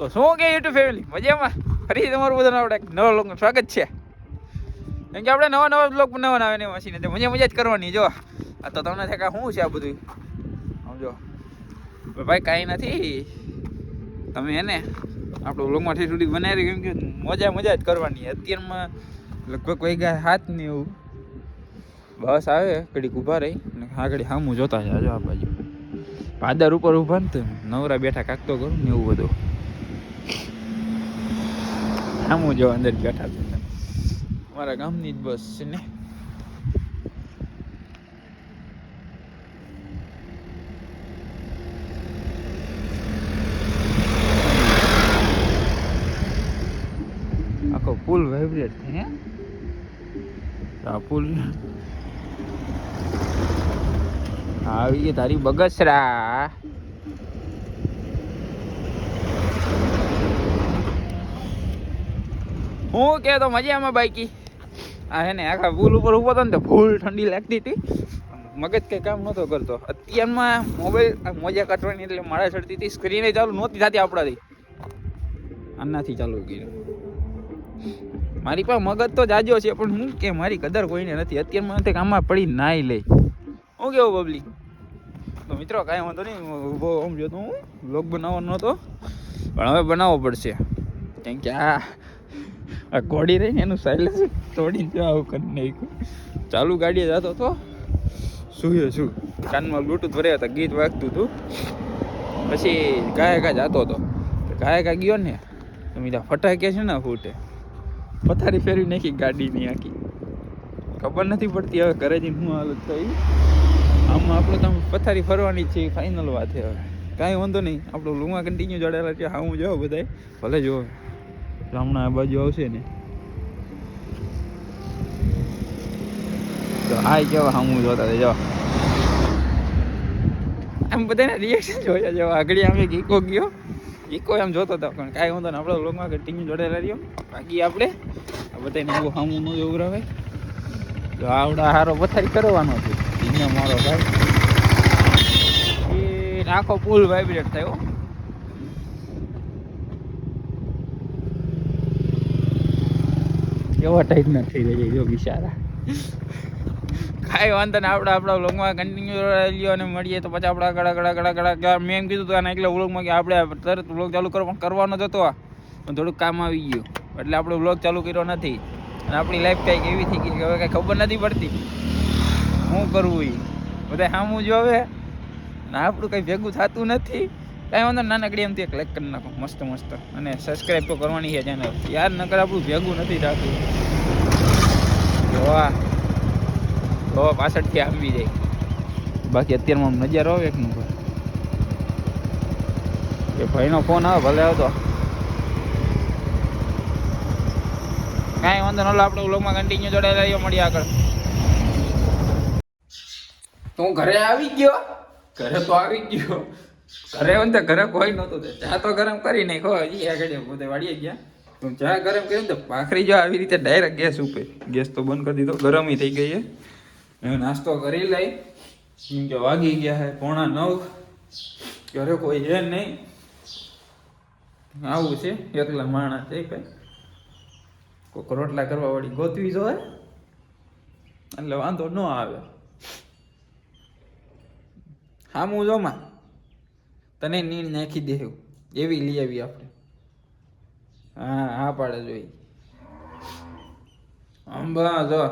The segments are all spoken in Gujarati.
તો શું કે યુટ્યુબ ફેમિલી મજામાં? ફરી તમારું બધાનું આપણે નવા લોકોનું સ્વાગત છે. કેમ કે આપણે નવા નવા બ્લોગ બનાવવાના આવે ને મશીન તે મજા મજા જ કરવાની, જો. આ તો તમને થાય શું છે આ બધું સમજો. ભાઈ, કાંઈ નથી. તમે એને આપણું બ્લોગમાં સુધી બનાવી કેમ કે મજા મજા જ કરવાની. અત્યારમાં લગભગ વાગ્યા હાથ ને એવું. બસ આવે, ઘડીક ઊભા રહી. ને હા ઘડી સામું જોતા જાય આ બાજુ. પાદર ઉપર ઊભા ને નવરા બેઠા કાકતો કરું ને એવું બધું. સામું જો અંદર બેઠા છે. મારા ગામની જ બસ છે ને. આખો પુલ વાઇબ્રેટ થાય આ પુલ આવી તારી બગસરા. હું કે તો મજામાં બાઈકી આ હે ને આખા પુલ ઉપર ઊભો હતો ને તો ફૂલ ઠંડી લાગતી હતી. મગજ કઈ કામ નહોતો કરતો. અત્યારમાં મોબાઈલ મોજા કાઢવાની એટલે માળા ચડતી હતી. સ્ક્રીને ચાલુ નહોતી થતી આપણાથી. આનાથી ચાલુ કર્યું. મારી પાસે મગજ તો જાજો છે, પણ હું કે મારી કદર કોઈને નથી. અત્યારમાં તે કામમાં પડી નાઈ લે. હું કેવું બબલી? તો મિત્રો કાંઈ વાંધો નહીં ઊભો આમ જોતો હું. બ્લોગ બનાવવાનો હતો. પણ હવે બનાવવો પડશે. કેમ કે આ આ ઘોડી રહી, એનું સાયલેન્સ તોડી જ આવું કરી નાખ્યું. ચાલુ ગાડીએ જતો તો. શું શું? કાનમાં બ્લુટૂથ ભર્યા હતા, ગીત વાગતું હતું પછી ગાયકા જતો હતો ગાયકા ગયો ને, તો મીધા ફટાકે છે ને ફૂટે. પથારી ફેરવી નાખી ગાડીની આખી. ખબર નથી પડતી હવે ઘરે જઈને હું હાલત થઈ. આમાં આપણે તો પથારી ફરવાની છે ફાઇનલ વાત છે હવે. કાંઈ વાંધો નહીં. આપણું લુંગા કન્ટિન્યુ જોડેલા છે હા હું જાઉં બધાય. ભલે જો. હમણાં આ બાજુ આવશે ને. તો આ કેવા હા જોતા જો. આમ બધાના રિએક્શન જોયા, જો. આગળ આમ એક ઈકો ગયો. ઈકો એમ જોતો હતો, પણ કાંઈ વાંધો ને આપણે લોકોમાં ટીમ જોડેલા રહ્યો બાકી આપણે આ બધાને એવું સામું ન જોવું રહે તો આવડા હારો પથારી કરવાનો હતો મારો ભાઈ. એ આખો પુલ વાઇબ્રેટ થયો કેવા ટાઈપના થઈ રહ્યા જો બિચારા. કાંઈ વાંધો ને આપણે આપણા વ્લોગમાં કન્ટિન્યુ લ્યો અને મળીએ તો પછી આપણા ગળા ગળા ગળા ગળા મેં એમ કીધું હતું આના એટલે વ્લોગમાં કે આપણે તરત વ્લોગ ચાલુ કરવા પણ કરવાનો જ હતો પણ થોડુંક કામ આવી ગયું. એટલે આપણે વ્લોગ ચાલુ કર્યો નથી. અને આપણી લાઈફ કંઈક એવી થઈ ગઈ કે હવે કાંઈ ખબર નથી પડતી. શું કરવું એ બધા સામું જોવે અને આપણું કંઈ ભેગું થતું નથી. કાંઈ વાંધો ના નાનકડી એમથી એક લાઈક કરી નાખો મસ્ત મસ્ત. અને સબસ્ક્રાઈબ તો કરવાની છે ચેનલ યાર નકર આપણું ભેગું નથી થતું. જોવા જોવા પાછળથી આવી જાય. બાકી અત્યારમાં આમ નજારો આવે એક નંબર. એ ભાઈનો ફોન આવે ભલે આવતો. કાંઈ વાંધો નહોતો આપણે વ્લોગમાં કન્ટિન્યુ જોડાયેલા રહીએ મળીએ આગળ. તો હું ઘરે આવી ગયો? ઘરે તો આવી ગયો. ઘરે હોય ને ઘરે કોઈ નહોતું ચા તો ગરમ કરી નાખો હજી આગળ પોતે વાડીએ ગયા. તું ચા ગરમ કરી તો ભાખરી જો આવી રીતે ડાયરેક્ટ ગેસ ઉપર, ગેસ તો બંધ કરી દીધો, ગરમી થઈ ગઈ છે નાસ્તો કરી લઈ. કેમ કે વાગી ગયા છે પોણા નવ. ઘરે કોઈ છે નહીં. આવું છે, એકલા માણસ છે કઈ કોઈક રોટલા કરવા વાળી ગોતવી જોવે. એટલે વાંધો ન આવે. હામું જોમાં. તને નીણ નાખી દેવું એવી લઈ આવી આપણે. હા હા પાડે જોઈ અંબા, જો,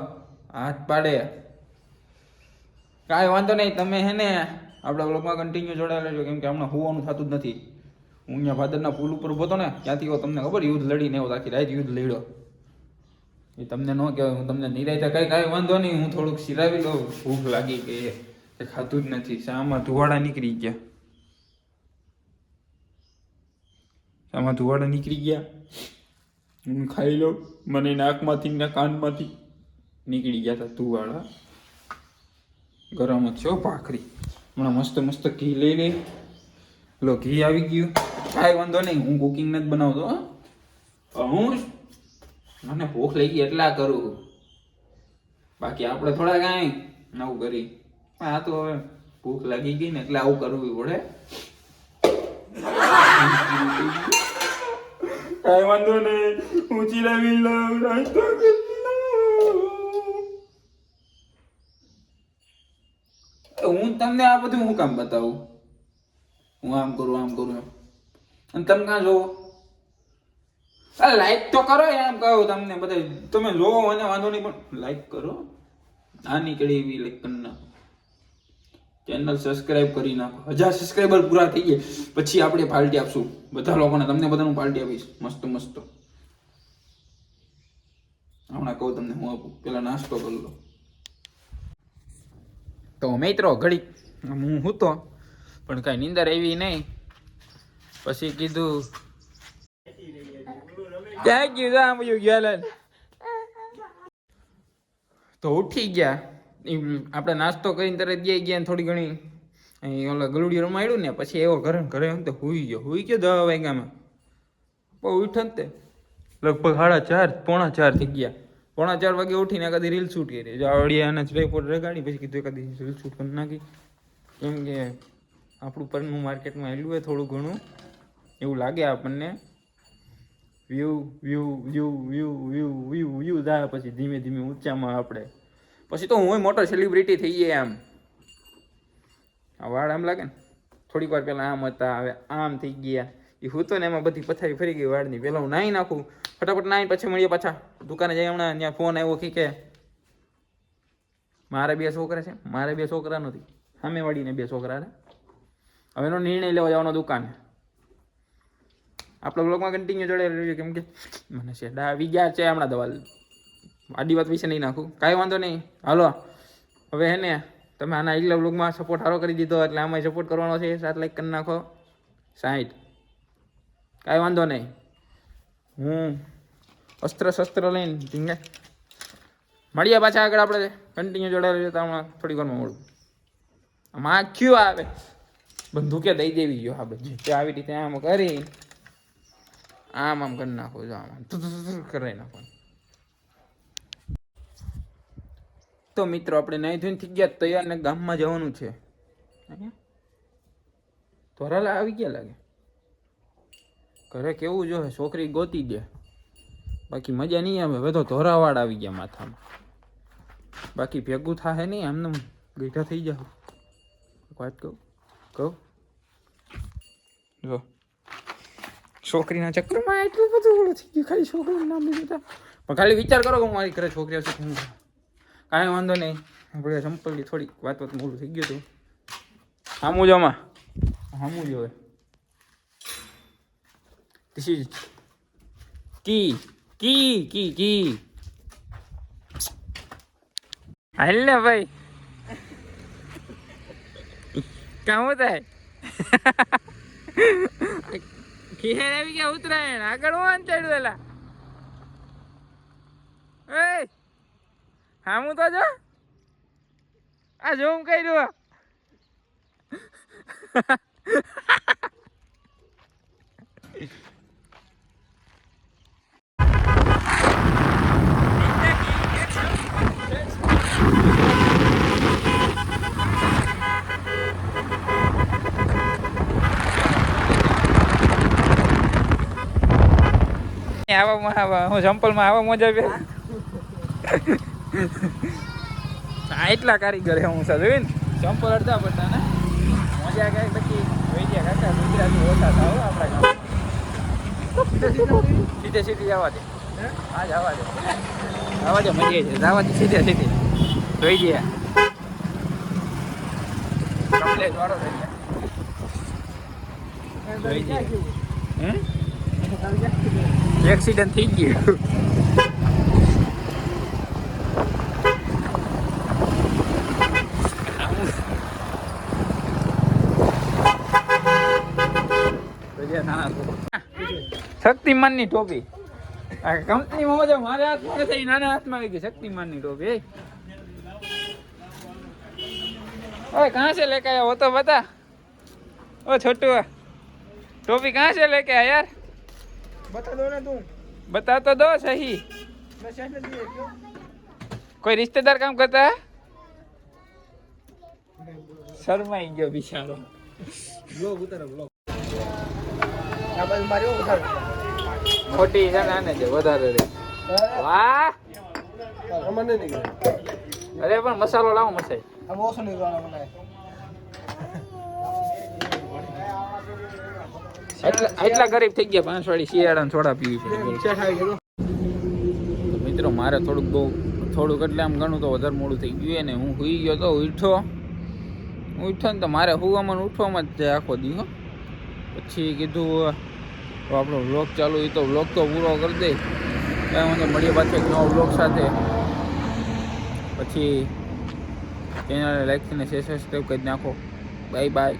હાથ પાડે. કાંઈ વાંધો નહીં, તમે હે ને આપણા બ્લોગમાં કન્ટિન્યુ જોડાયેલા છો કેમ કે હમણાં હોવાનું થતું જ નથી. હું અહીંયા ભાદરના પુલ ઉપર ઊભો હતો ને, ત્યાંથી તમને ખબર, યુદ્ધ લડીને એવો આખી રાત યુદ્ધ લડ્યો. એ તમને ન કહેવાય, હું તમને નિરાયતા કઈ, કાંઈ વાંધો નહીં, હું થોડુંક સિરાવી લઉં. ભૂખ લાગી ગઈ એ ખાતું જ નથી. શામાં ધુવાડા નીકળી ગયા. શામાં ધુવાડા નીકળી ગયા. હું ખાઈ લો. મને નાકમાંથી ને કાનમાંથી નીકળી ગયા હતા ધુવાડા. ગરમ જ છો ભાખરી. હમણાં મસ્ત મસ્ત ઘી લઈ લે. લો, ઘી આવી ગયું. કાંઈ વાંધો નહીં, હું કુકિંગ નથી બનાવતો, હો. હું મને ભૂખ લાગી એટલા કરું. બાકી આપણે થોડા કાંઈ નવું કરી આ તો હવે ભૂખ લાગી ગઈ ને એટલે આવું કરવું પડે. કાંઈ વાંધો નહીં. હું ચીલાવી લઉં નાસ્તો હું તમને આ બધું હું કામ બતાવું? હું આમ કરું આમ કરું એમ. અને તમે કાં જોવો? આ લાઈક તો કરો એમ કહું તમને બધા તમે જોવો મને વાંધો નહીં, પણ લાઈક કરો. આ નીકળી એવી લાઈક કરી નાખો. ચેનલ સબસ્ક્રાઇબ કરી નાખો. હજાર સબસ્ક્રાઇબર પૂરા થઈ ગયા. પછી આપણે પાર્ટી આપશું. બધા લોકોને તમને બધાનું પાર્ટી આપીશ. મસ્ત મસ્ત. હમણાં કહું તમને હું આપું. પેલા નાસ્તો કરી લો. તો મિત્રો ઘડી હું હૂતો, પણ કાંઈ નિંદર આવી નહીં. પછી કીધું ક્યાં ગયું ગયા તો ઉઠી ગયા. આપણે નાસ્તો કરીને તરત ગયા ગયા થોડી ઘણી અહીં ઓલા ગલુડી રમાડ્યું ને પછી એવો ઘરે ઘરે તો હુઈ ગયો હુઈ ગયો દવા વાગ્યામાં બહુ ઉઠો ને તે લગભગ સાડા ચાર પોણા ચાર થઈ ગયા પોણા ચાર વાગે ઉઠીને કદી રીલ શૂટ કરી જાવડિયા અને રેપોર્ટ રગાડી પછી કીધું કદી રીલ શૂટ કરી નાખી કેમ કે આપણું પરનું માર્કેટમાં આવેલું હોય થોડું ઘણું એવું લાગે આપણને view view view view view view view થાય પછી ધીમે ધીમે ઊંચામાં આપણે પછી તો હું મોટો સેલિબ્રિટી થઈ ગયા આમ આ વાળ આમ લાગે ને? થોડીક વાર પહેલાં આમ હતા, હવે આમ થઈ ગયા. એ હું તો ને એમાં બધી પથારી ફરી ગઈ વાળની. પહેલાં હું નાહી નાખું. ફટાફટ નાહીને પછી મળીએ પાછા. દુકાને જઈ હમણાં, ત્યાં ફોન આવ્યો કે કે, મારે બે છોકરા છે. મારે બે છોકરા નથી. સામે વાળીને બે છોકરા છે. હવે એનો નિર્ણય લેવા જવાનો દુકાને. આપણા બ્લોગમાં કન્ટિન્યુ જોડે રહેજો કેમ કે મને શેડા આવી ગયા છે હમણાં દવા આડી વાત વિશે નહીં નાખું કાંઈ વાંધો નહીં હાલો હવે હે ને તમે આના આગલા બ્લોગમાં સપોર્ટ સારો કરી દીધો એટલે આમાં સપોર્ટ કરવાનો છે સાત લાઈક કરી નાખો સાઠ કાંઈ વાંધો નહીં હું અસ્ત્ર શસ્ત્ર લઈને ધીંગે મળીએ પાછા આગળ આપણે કન્ટિન્યુ જોડાયેલું છે તો હમણાં થોડી વારમાં મળું આમાં ક્યુ આવે બંદૂકે દઈ દેવી ગયો હા બધી તે આવી રીતે આમ કરી આમ આમ કરી નાખો જો આમ આમ તુ તુ તુ તુ કરી નાખો તો મિત્રો, આપણે નાઈ ધોઈને થઈ ગયા તૈયાર ને ગામમાં જવાનું છે. ધોરાલા આવી ગયા લાગે? ઘરે કેવું જો છોકરી ગોતી દે. બાકી મજા નહીં આવે, હવે તો ધોરાવાડ આવી ગયા માથામાં. બાકી ભેગું થાય નહીં એમને ગઈઠા થઈ જાવ વાત કહું? કહું? જો. છોકરીના ચક્કરમાં એટલું બધું ઓલું થઈ ગયું, ખાલી છોકરીનું નામ લીધું પણ ખાલી વિચાર કરો કે હું મારી ઘરે છોકરી આવશે કાંઈ વાંધો નહીં. આપણે સંપલની થોડી વાત વાત મોડું થઈ ગયું હતું. સામું જો આમાં. સામું જોવે ધીસ ઇઝ કી કી કી કી. હાલ ને ભાઈ. કામ થાય ખેર આવી ગયા ઉતરાયણ. આગળ હું ચડ્યું એલા? એ! હામું તો જો. આ જો હું કહી રહ્યો આવા આવા હું ચંપલમાં આવા મજા બે એટલા કારીગર હે હું સર જોઈ ને? ચંપલ અડધા પડતા ને? મજા કાંઈ પછી વૈદ્યા કાકા ગુજરાતી ઓછા થાવ આપણા ગામ સીધે સીધી જવા દે. હા? જવા દે. જવા દે મજા છે જવા દે સીધે સીધી. જોઈ ગયા. કમ્પ્લેટ વાળો થઈ ગયા. જોઈ એક્સિડન્ટ થઈ ગયું. શક્તિમાન ની ટોપી આ કંપનીમાં મજા મારે હાથમાં નથી નાના હાથમાં આવી ગઈ શક્તિમાન ની ટોપી ઓય કહાં સે લેકે આયા હો તો બતા ઓ છોટુ ટોપી કહાં સે લેકે આયા યાર બતા દો ને તું બતા તો દો સહી કોઈ રિશ્તેદાર કામ કરતા શરમાઈ ગયો બિચારો બ્લોગ ઉતારો બ્લોગ આ બાજુ માર્યો ઉતારો ખોટી છે ને આને છે વધારે રે વાહ! અરે પણ મસાલો લાવો મસાઈ. ઓછું એટલા ગરીબ થઈ ગયા પાંચ વાળી શિયાળાને થોડા પીવી પડે મિત્રો મારે થોડુંક બહુ થોડુંક એટલે આમ ઘણું તો વધારે મોડું થઈ ગયું ને. હું સુઈ ગયો તો ઉઠો. ઉઠ્યો ને તો મારે સુવામાં ને ઉઠવામાં જ આખો દી પછી કીધું તો આપણો વ્લોગ ચાલુ એ તો વ્લોગ તો પૂરો કરી દે. ત્યાં વાંધો મળીએ પાછી એક નવો વ્લોગ સાથે. પછી ચેનલને લાઈક અને શેર સબસ્ક્રાઈબ કરી નાખો. બાય બાય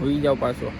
હું જાઓ પાછો.